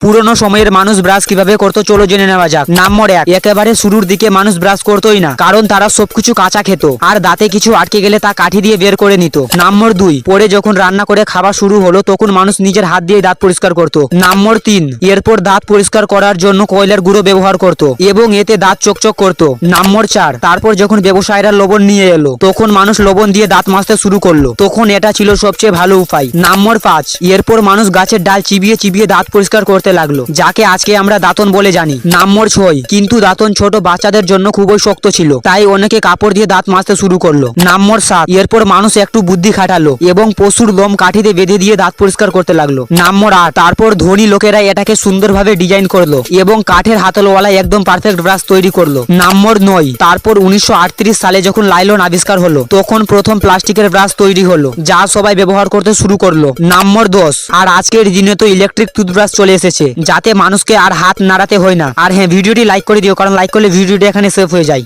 পুরনো সময়ের মানুষ ব্রাশ কীভাবে করতো চলো জেনে নেওয়া যাক। নাম্বার এক। একেবারে শুরুর দিকে মানুষ ব্রাশ করতোই না, কারণ তারা সবকিছু কাঁচা খেত। আর দাঁতে কিছু আটকে গেলে তা কাঠি দিয়ে বের করে নিত। নাম্বার দুই। পরে যখন রান্না করে খাওয়া শুরু হলো, তখন মানুষ নিজের হাত দিয়ে দাঁত পরিষ্কার করত। নাম্বার তিন। এরপর দাঁত পরিষ্কার করার জন্য কয়লার গুঁড়ো ব্যবহার করত এবং এতে দাঁত চকচক করত। নাম্বার চার। তারপর যখন ব্যবসায়ীরা লবণ নিয়ে এলো, তখন মানুষ লবণ দিয়ে দাঁত মাজতে শুরু করল। তখন এটা ছিল সবচেয়ে ভালো উপায়। নাম্বার পাঁচ। এরপর মানুষ গাছের ডাল চিবিয়ে চিবিয়ে দাঁত পরিষ্কার করতে লাগল। যাকে আজকে আমরা দাঁতন বলে জানি। নাম্বার ছয় কিন্তু দাঁতন ছোট বাচ্চাদের জন্য খুবই শক্ত ছিল। তাই অনেকে কাপড় দিয়ে দাঁত মাজতে শুরু করল। নাম্বার সাত। এরপর মানুষ একটু বুদ্ধি খাটালো এবং পশুর লোম কাঠিতে বেঁধে দিয়ে দাঁত পরিষ্কার করতে লাগল। নাম্বার আট। তারপর ধনী লোকেরা এটাকে সুন্দরভাবে ডিজাইন করল এবং কাঠের হাতলওয়ালা একদম পারফেক্ট ব্রাশ তৈরি করল। নাম্বার নয়। তারপর উনিশশো আটত্রিশ সালে যখন লাইলন আবিষ্কার হলো, তখন প্রথম প্লাস্টিকের ব্রাশ তৈরি হলো, যা সবাই ব্যবহার করতে শুরু করল। নাম্বার দশ। আর আজকের দিনে তো ইলেকট্রিক টুথব্রাশ চলে এসেছে। যাতে মানুষকে আর হাত নাড়াতে হয় না। আর হ্যাঁ ভিডিওটি লাইক করে দিও, কারণ লাইক করলে ভিডিওটি এখানে সেভ হয়ে যায়।